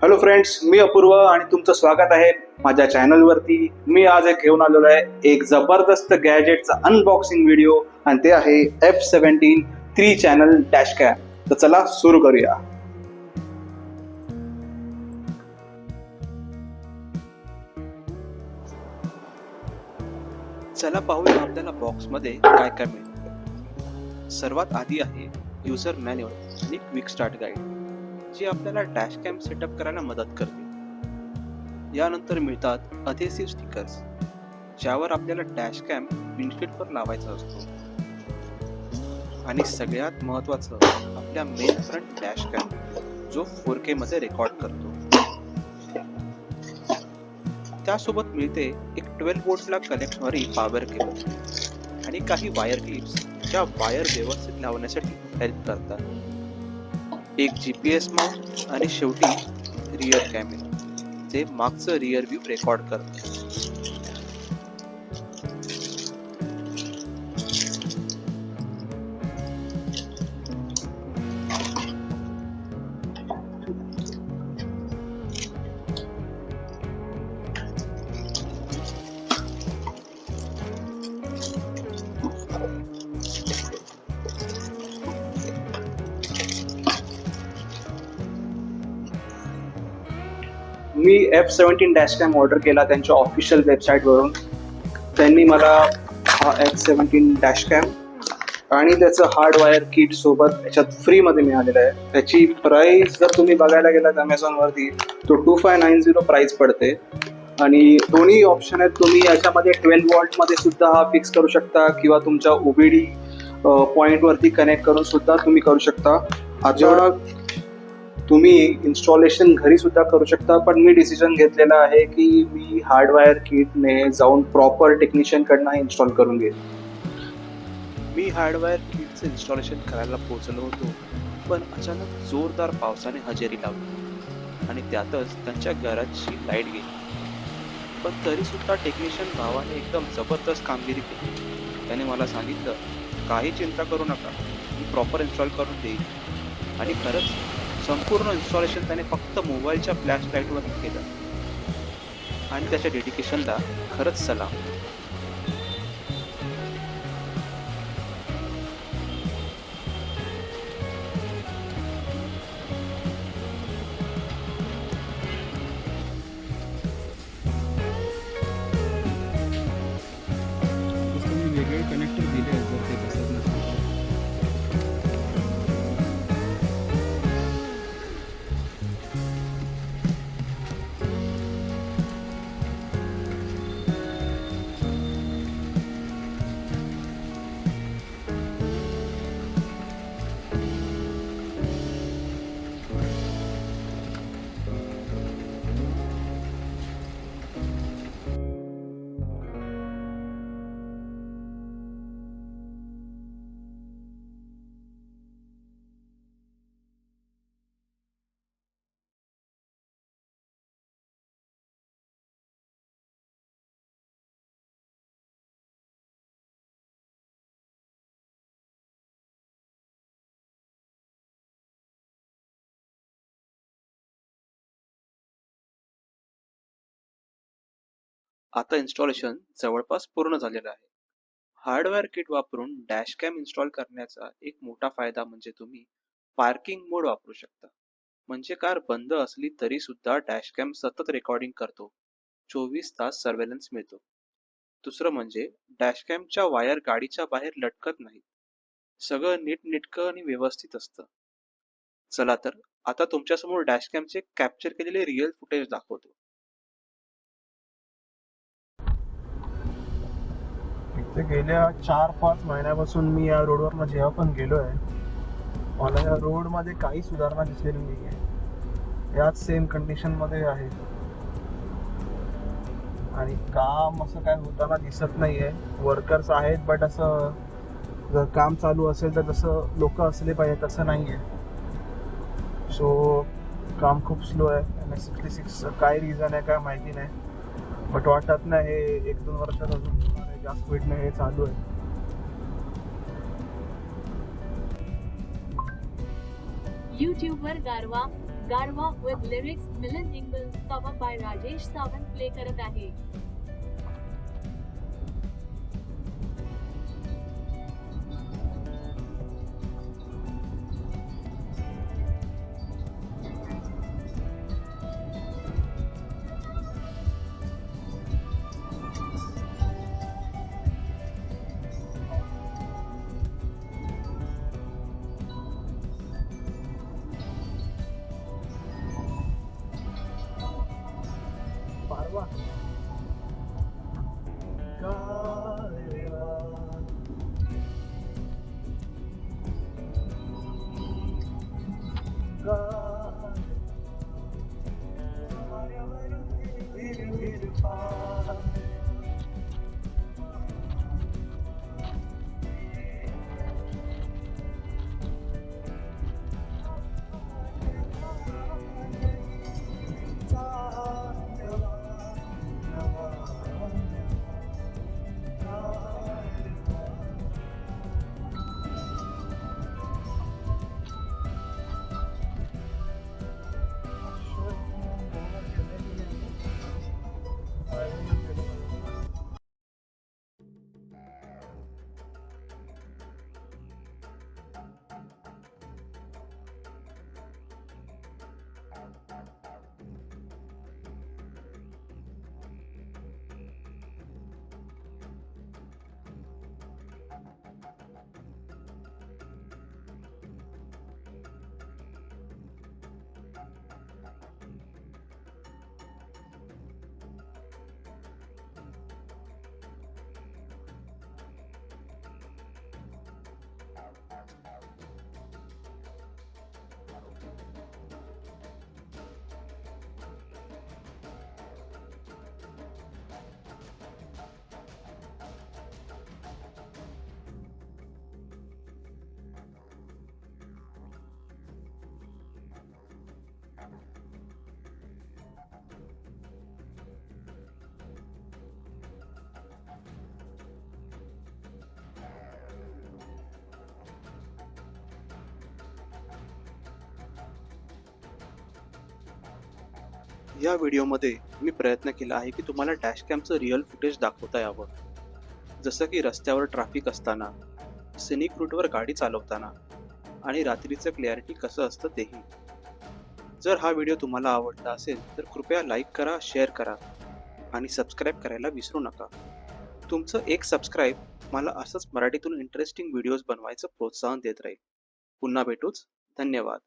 Hello friends मी अपूर्व आणि तुमचं स्वागत आहे माझ्या चॅनलवरती मी आज एक घेऊन आलेलो आहे एक जबरदस्त गॅजेटचा अनबॉक्सिंग व्हिडिओ आणि ते आहे F seventeen three channel dash cam तर चला सुरू करूया. चला पाहूया आपल्याला बॉक्समध्ये काय काय मिळतं. सर्वात आधी आहे युजर मॅन्युअल आणि क्विक स्टार्ट गाईड जी आपल्याला डॅश कॅम सेटअप करायला मदत करते यानंतर मिळतात अधेसिव्ह स्टिकर्स ज्यावर आपल्याला डॅश कॅम विंडशीटवर लावायचा असतो. आणि सगळ्यात महत्त्वाचं आपल्या मेन फ्रंट डॅश कॅम जो फोर के मध्ये रेकॉर्ड करतो. त्यासोबत मिळते एक ट्वेल्व वोल्टला कनेक्ट होणारी पॉवर केबल आणि काही वायर क्लिप्स ज्या वायर व्यवस्थित लावण्यासाठी हेल्प करतात. एक जी पी एस माउंट आणि शेवटी रिअर कॅमेरा जे मागचं रिअर व्ह्यू रेकॉर्ड करतं. मी F seventeen dash cam order केला त्यांच्या ऑफिशियल वेबसाईटवरून त्यांनी मला हा एफ सेवन्टीन डॅश कॅम आणि त्याचं हार्डवायर किट सोबत याच्यात फ्रीमध्ये मिळालेलं आहे. त्याची प्राईस जर तुम्ही बघायला गेलात अमेझॉनवरती तो two five nine zero price पडते. आणि दोन्ही ऑप्शन आहेत तुम्ही याच्यामध्ये ट्वेल्व वॉल्टमध्ये सुद्धा हा फिक्स करू शकता किंवा तुमच्या ओबीडी पॉईंटवरती कनेक्ट करून सुद्धा तुम्ही करू शकता. आता तुम्ही इन्स्टॉलेशन घरी सुद्धा करू शकता पण मी डिसिजन घेतलेला आहे की मी हार्डवायर किटने जाऊन प्रॉपर टेक्निशियनकडनं इन्स्टॉल करून घेईन मी हार्डवायर किटचं इन्स्टॉलेशन करायला पोहोचलो होतो पण अचानक जोरदार पावसाने हजेरी लावली आणि त्यातच त्यांच्या घराची लाइट गेली. पण तरीसुद्धा टेक्निशियन भावाने एकदम जबरदस्त कामगिरी केली. त्याने मला सांगितलं काही चिंता करू नका मी प्रॉपर इन्स्टॉल करून देईल. आणि खरंच संपूर्ण इन्स्टॉलेशन त्याने फक्त मोबाईलच्या फ्लॅश लाईटवर केलं. आणि त्याच्या डेडिकेशनला खरंच सलाम. आता इन्स्टॉलेशन जवळपास पूर्ण झालेलं आहे. हार्डवेअर किट वापरून डॅश कॅम इन्स्टॉल करण्याचा एक मोठा फायदा म्हणजे तुम्ही पार्किंग मोड वापरू शकता. म्हणजे कार बंद असली तरी सुद्धा डॅश कॅम सतत रेकॉर्डिंग करतो. चोवीस तास सर्वेलन्स मिळतो. दुसरं म्हणजे डॅश कॅमच्या वायर गाडीच्या बाहेर लटकत नाहीत. सगळं नीटनेटकं आणि व्यवस्थित असतं. चला तर आता तुमच्यासमोर डॅश कॅमचे कॅप्चर केलेले रिअल फुटेज दाखवतो. ते गेल्या चार पाच महिन्यापासून मी या रोडवर जेव्हा पण गेलो आहे मला या रोडमध्ये काही सुधारणा दिसलेली नाही आहे याच सेम कंडिशनमध्ये आहे. आणि काम असं काय होताना दिसत नाही आहे वर्कर्स आहेत बट असं जर काम चालू असेल तर तसं लोक असले पाहिजे तसं नाही आहे सो काम खूप स्लो आहे. एम एस सिक्स्टी सिक्स काय रिझन आहे काय माहिती नाही. बट वाटत नाही हे एक दोन वर्षात अजून होणार आहे स्पीडने हे चालू आहे. यूट्यूबवर गारवा गारवा with lyrics Milan इंगल cover by Rajesh Sawant play करत आहे. गारवा. या व्हिडिओमध्ये मी प्रयत्न केला आहे की तुम्हाला डॅश कॅमचं रिअल फुटेज दाखवता यावं. जसं की रस्त्यावर ट्रॅफिक असताना सिनिक रूटवर गाडी चालवताना आणि रात्रीचं क्लॅरिटी कसं असतं तेही. जर हा व्हिडिओ तुम्हाला आवडला असेल तर कृपया लाईक करा शेअर करा आणि सबस्क्राईब करायला विसरू नका. तुमचं एक सबस्क्राईब मला असंच मराठीतून इंटरेस्टिंग व्हिडिओज बनवायचं प्रोत्साहन देत राहील. पुन्हा भेटूच. धन्यवाद.